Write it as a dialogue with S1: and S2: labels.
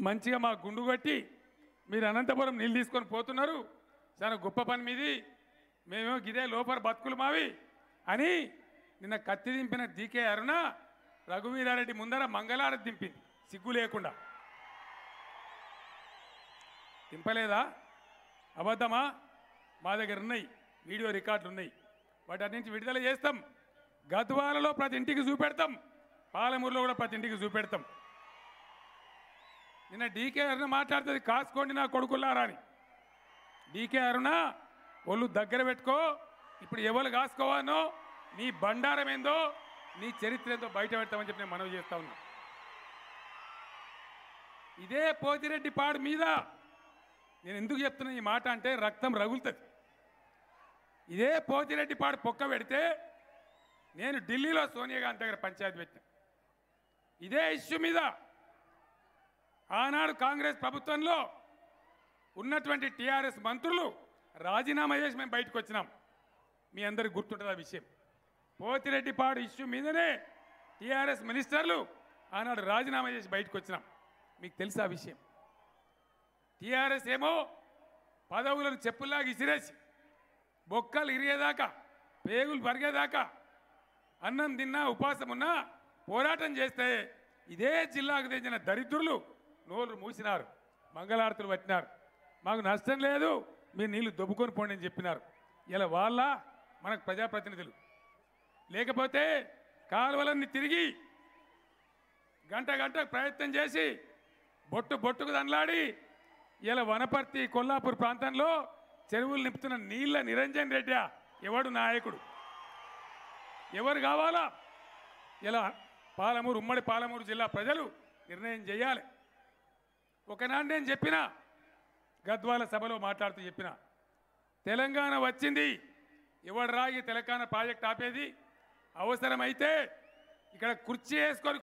S1: మంచిగా మా గుండు కొట్టి మీరు అనంతపురం నీళ్ళు తీసుకొని పోతున్నారు. చాలా గొప్ప పని మీది. మేమేమో గిదే లోపల బతుకులు మావి అని నిన్న కత్తి దింపిన డీకే అరుణ రఘువీరారెడ్డి ముందర మంగళార దింపింది. సిగ్గు లేకుండా. దింపలేదా? అబద్ధమా? మా దగ్గర ఉన్నాయి. వీడియో రికార్డులు ఉన్నాయి. వాటి అన్నింటి విడుదల చేస్తాం. గద్వాలలో ప్రతి ఇంటికి చూపెడతాం. పాలమూరులో కూడా ప్రతి ఇంటికి చూపెడతాం. నిన్న డీకే అరుణ మాట్లాడుతుంది కాసుకోండి నా కొడుకుల్లారా అని. డీకే అరుణ ఒళ్ళు దగ్గర పెట్టుకో ఇప్పుడు ఎవరు కాసుకోవానో నీ బండారం ఏందో నీ చరిత్ర ఏందో బయట పెడతామని చెప్పి నేను మనవి చేస్తా ఉన్నా. ఇదే పోతిరెడ్డి పాడు మీద నేను ఎందుకు చెప్తున్నా ఈ మాట అంటే రక్తం రగులుతుంది. ఇదే పోతిరెడ్డి పాడు పొక్క పెడితే నేను ఢిల్లీలో సోనియా గాంధీ దగ్గర పంచాయతీ పెట్టాను. ఇదే ఇష్యూ మీద ఆనాడు కాంగ్రెస్ ప్రభుత్వంలో ఉన్నటువంటి టీఆర్ఎస్ మంత్రులు రాజీనామా చేసి మేము బయటకు వచ్చినాం. మీ అందరికి గుర్తుంటుంది ఆ విషయం. పోతిరెడ్డిపాడు ఇష్యూ మీదనే టీఆర్ఎస్ మినిస్టర్లు ఆనాడు రాజీనామా చేసి బయటకు వచ్చినాం. మీకు తెలుసా ఆ విషయం? టీఆర్ఎస్ ఏమో పదవులను చెప్పుల్లాగా ఇసిరేసి బొక్కలు ఇరిగేదాకా పేగులు పరిగేదాకా అన్నం తిన్నా ఉపాసం ఉన్నా పోరాటం చేస్తే ఇదే జిల్లాకు తెచ్చిన దరిద్రులు నోళ్ళు మూసినారు మంగళారతులు పట్టినారు. మాకు నష్టం లేదు మీరు నీళ్ళు దొబ్బుకొని పోండి అని చెప్పినారు. ఇలా వాళ్ళ మనకు ప్రజాప్రతినిధులు. లేకపోతే కాలువలన్నీ తిరిగి గంట గంట ప్రయత్నం చేసి బొట్టు బొట్టుకు దండలాడి ఇలా వనపర్తి కొల్లాపూర్ ప్రాంతంలో చెరువులు నింపుతున్న నీళ్ళ నిరంజన్ రెడ్డి ఎవడు నాయకుడు? ఎవరు కావాలా? ఇలా పాలమూరు ఉమ్మడి పాలమూరు జిల్లా ప్రజలు నిర్ణయం చేయాలి. ఒకనాడు నేను చెప్పిన గద్వాల సభలో మాట్లాడుతూ చెప్పిన తెలంగాణ వచ్చింది ఎవడు రాగి తెలంగాణ ప్రాజెక్ట్ ఆపేది అవసరమైతే ఇక్కడ కుర్చీ వేసుకొని